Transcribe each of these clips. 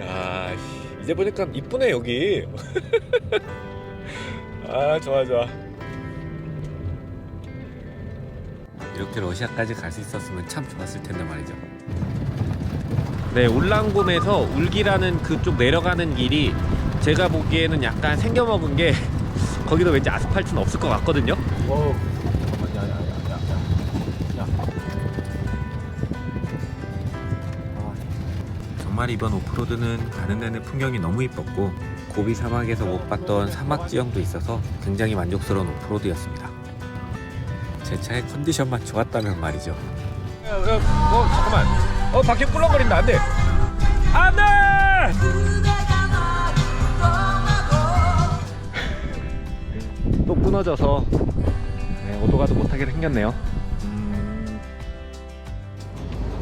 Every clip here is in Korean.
야, 씨, 이제 보니까 이쁘네 여기. 아, 좋아 좋아. 이렇게 러시아까지 갈 수 있었으면 참 좋았을 텐데 말이죠. 네, 울랑곰에서 울기라는 그쪽 내려가는 길이 제가 보기에는 약간 생겨먹은 게 거기도 왠지 아스팔트는 없을 것 같거든요. 오. 정말 이번 오프로드는 가는 내내 풍경이 너무 이뻤고 고비 사막에서 못 봤던 사막 지형도 있어서 굉장히 만족스러운 오프로드였습니다. 제 차의 컨디션만 좋았다면 말이죠. 야, 야, 어 잠깐만. 어 바퀴 꿀렁거린다 안 돼. 안 돼. 또 끊어져서 네, 오도가도 못하게 생겼네요. 음.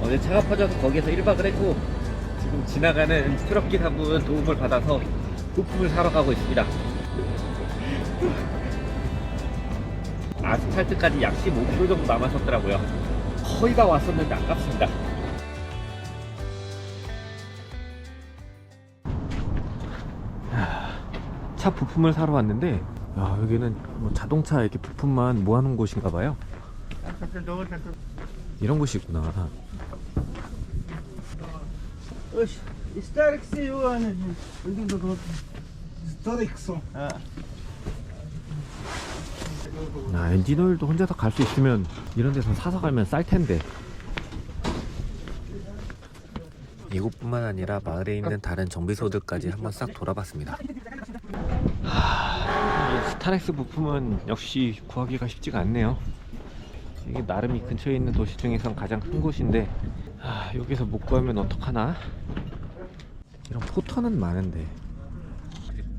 어제 차가 퍼져서 거기에서 1박을 했고 지금 지나가는 트럭 기사분 도움을 받아서 부품을 사러 가고 있습니다. 아스팔트까지 약 15km 정도 남았었더라고요. 거의 다 왔었는데 아깝습니다. 차 부품을 사러 왔는데 야, 여기는 뭐 자동차 이렇게 부품만 모아놓은 곳인가 봐요. 이런 곳이구나. Oxe, história que saiu, Ana, gente. História que são. Ah. 아, 엔진오일도 혼자서 갈 수 있으면 이런 데서 사서 가면 쌀 텐데. 이곳뿐만 아니라 마을에 있는 다른 정비소들까지 한번 싹 돌아봤습니다. 하, 이 스타렉스 부품은 역시 구하기가 쉽지가 않네요. 이게 나름 이 근처에 있는 도시 중에선 가장 큰 곳인데 아, 여기서 못 구하면 어떡하나? 이런 포터는 많은데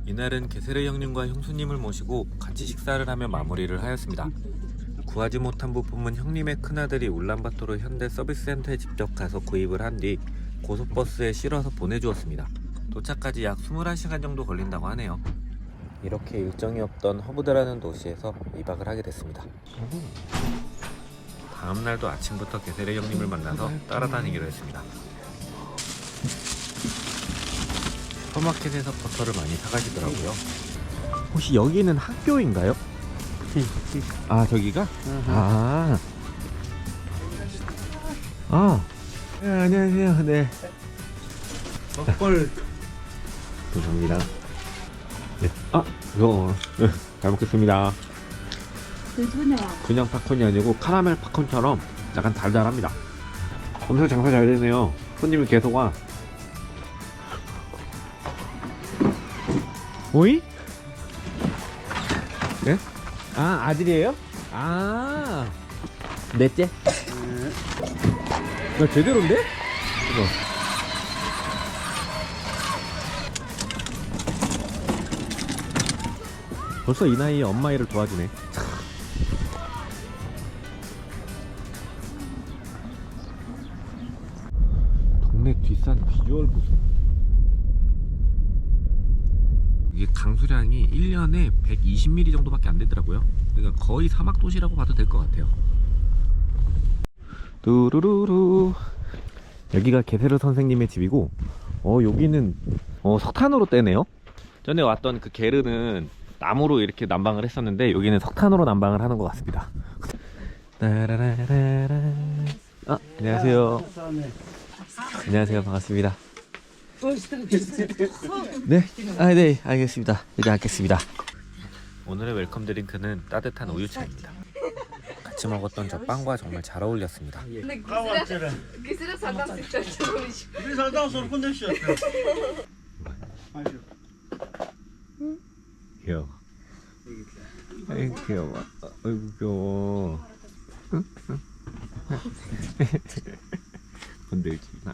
이날은 게세르 형님과 형수님을 모시고 같이 식사를 하며 마무리를 하였습니다. 구하지 못한 부품은 형님의 큰아들이 울란바토르 현대 서비스센터에 직접 가서 구입을 한 뒤 고속버스에 실어서 보내주었습니다. 도착까지 약 21시간 정도 걸린다고 하네요. 이렇게 일정이 없던 허브드라는 도시에서 2박을 하게 됐습니다. 다음 날도 아침부터 게세르 형님을 만나서 따라다니기로 했습니다. 슈퍼마켓에서 버터를 많이 사가시더라고요. 혹시 여기는 학교인가요? 아 저기가? 아. 아. 네, 안녕하세요. 네. 헐. 감사합니다. 네. 아, 이거 네, 잘 먹겠습니다. 그냥 팝콘이 아니고 카라멜 팝콘처럼 약간 달달합니다. 엄청 장사 잘 되네요. 손님이 계속 와. 오이? 네? 아, 아들이에요? 아, 넷째? 야, 제대로인데? 이거. 벌써 이 나이에 엄마 일을 도와주네. 뒷산 비주얼 보소. 이게 강수량이 1년에 120mm 정도밖에 안 되더라고요. 그러니까 거의 사막 도시라고 봐도 될 것 같아요. 뚜루루루. 여기가 게세르 선생님의 집이고, 어 여기는 어 석탄으로 떼네요. 전에 왔던 그 게르는 나무로 이렇게 난방을 했었는데 여기는 석탄으로 난방을 하는 것 같습니다. 아, 안녕하세요. 안녕하세요. 반갑습니다. 네, 아, 네, 알겠습니다. 이제 알겠습니다. 오늘의 웰컴 드링크는 따뜻한 우유차입니다. 같이 먹었던 저 빵과 정말 잘 어울렸습니다. 귀여워. 아이 귀여워. 아이고 귀여워. 건들지 마.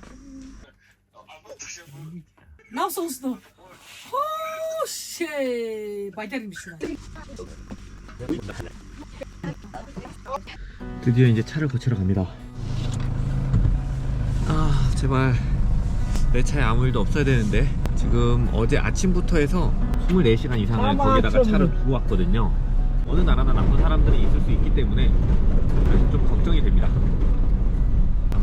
Nasıl usta? Oh şey, şuna. 드디어 이제 차를 고치러 갑니다. 아 제발 내 차에 아무 일도 없어야 되는데 지금 어제 아침부터 해서 24시간 이상을 거기다가 차를 두고 왔거든요. 어느 나라나 나쁜 사람들이 있을 수 있기 때문에 좀 걱정이 됩니다.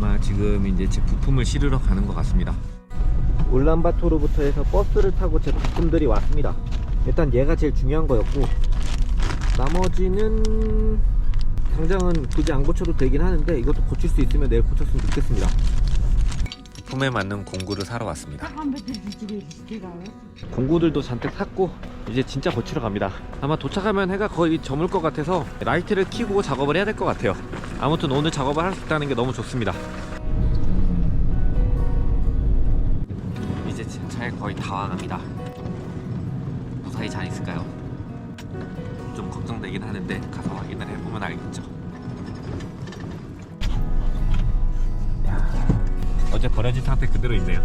아마 지금 이제 제 부품을 실으러 가는 것 같습니다. 울란바토르부터 해서 버스를 타고 제품들이 왔습니다. 일단 얘가 제일 중요한 거였고 나머지는 당장은 굳이 안 고쳐도 되긴 하는데 이것도 고칠 수 있으면 내일 고쳤으면 좋겠습니다. 품에 맞는 공구를 사러 왔습니다. 공구들도 잔뜩 샀고 이제 진짜 고치러 갑니다. 아마 도착하면 해가 거의 저물 것 같아서 라이트를 켜고 작업을 해야 될 것 같아요. 아무튼 오늘 작업을 할 수 있다는 게 너무 좋습니다. 이제 제 차에 거의 다 와갑니다. 무사히 잘 있을까요? 좀 걱정되긴 하는데 가서 확인을 해보면 알겠죠. 어제 버려진 상태 그대로 있네요.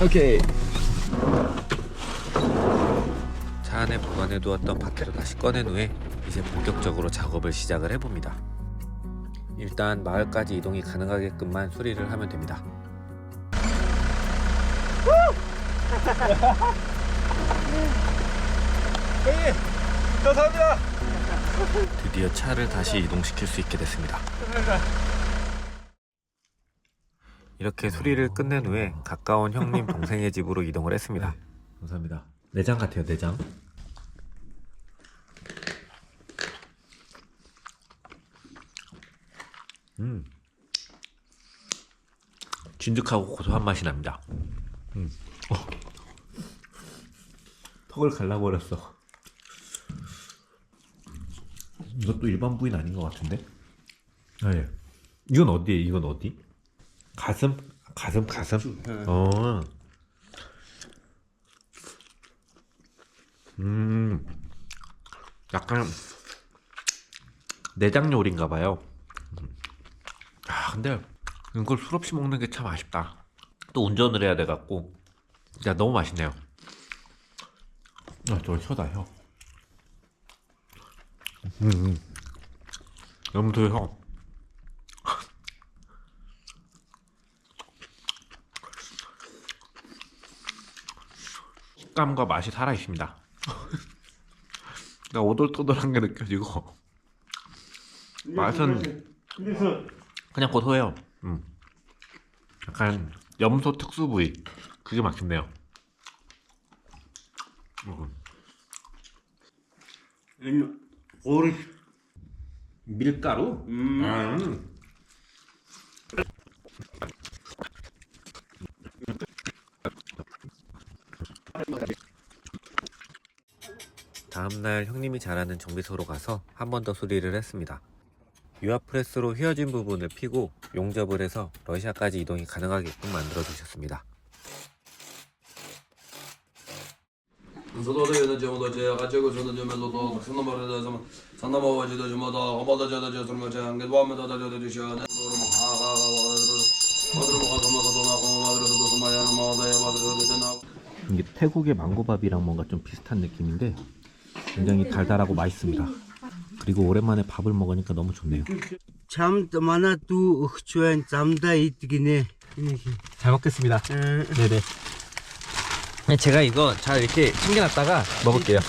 오케이. 차 안에 보관해 두었던 바퀴를 다시 꺼낸 후에 이제 본격적으로 작업을 시작을 해봅니다. 일단 마을까지 이동이 가능하게끔만 수리를 하면 됩니다. 감사합니다. 드디어 차를 다시 이동시킬 수 있게 됐습니다. 이렇게 수리를 끝낸 후에 가까운 형님 동생의 집으로 이동을 했습니다. 감사합니다. 내장 같아요, 내장. 음. 진득하고 고소한 맛이 납니다. 음. 어. 턱을 갈라버렸어. 이것도 일반 부위는 아닌 것 같은데? 네. 이건 어디에? 이건 어디? 가슴? 가슴, 가슴? 어. 음. 약간 내장 요리인가 봐요. 음. 아, 근데 이걸 술 없이 먹는 게 참 아쉽다. 또 운전을 해야 돼 갖고. 야, 너무 맛있네요. 아, 저 혀다 혀. 음. 염도 형. 식감과 맛이 살아 있습니다. 그러니까 오돌토돌한 게 느껴지고 맛은 그냥 고소해요. 음. 약간 염소 특수 부위 그게 맛있네요. 음. 오리 밀가루? 음. 다음날 형님이 잘하는 정비소로 가서 한 번 더 수리를 했습니다. 유아프레스로 휘어진 부분을 피고 용접을 해서 러시아까지 이동이 가능하게끔 만들어 주셨습니다. 이게 태국의 망고밥이랑 뭔가 좀 비슷한 느낌인데 굉장히 달달하고 맛있습니다. 그리고 오랜만에 밥을 먹으니까 너무 좋네요. 잠도 많아 두 흑주엔 잠다 이득이네. 잘 먹겠습니다. 예. 네네. 네, 제가 이거 잘 이렇게 챙겨놨다가 먹을게요.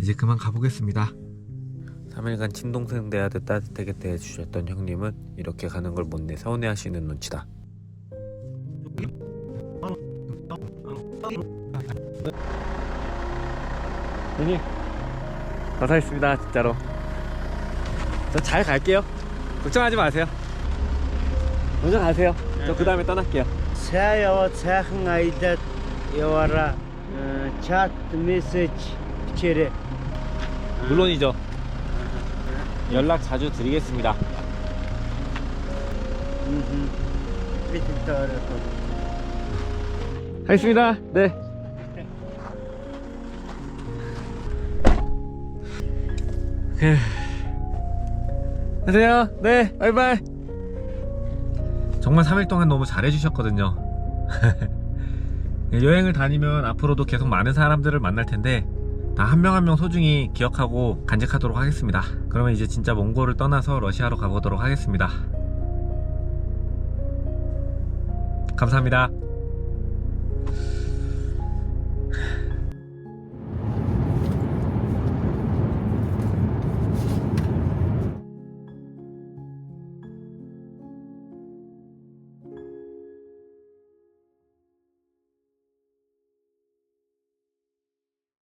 이제 그만 가보겠습니다. 3일간 친동생 대하듯 따뜻하게 대해주셨던 형님은 이렇게 가는 걸 못내 서운해하시는 눈치다. 응. 감사했습니다 진짜로. 저 잘 갈게요. 걱정하지 마세요. 먼저 가세요. 저 그 다음에 떠날게요. 사야와 사항 아이다 여와라 차트 메시지 체레 물론이죠. 연락 자주 드리겠습니다. 하겠습니다. 네. 안녕하세요. 네, 바이바이. 정말 3일 동안 너무 잘해주셨거든요. 여행을 다니면 앞으로도 계속 많은 사람들을 만날 텐데 다 한 명 한 명 소중히 기억하고 간직하도록 하겠습니다. 그러면 이제 진짜 몽골을 떠나서 러시아로 가보도록 하겠습니다. 감사합니다.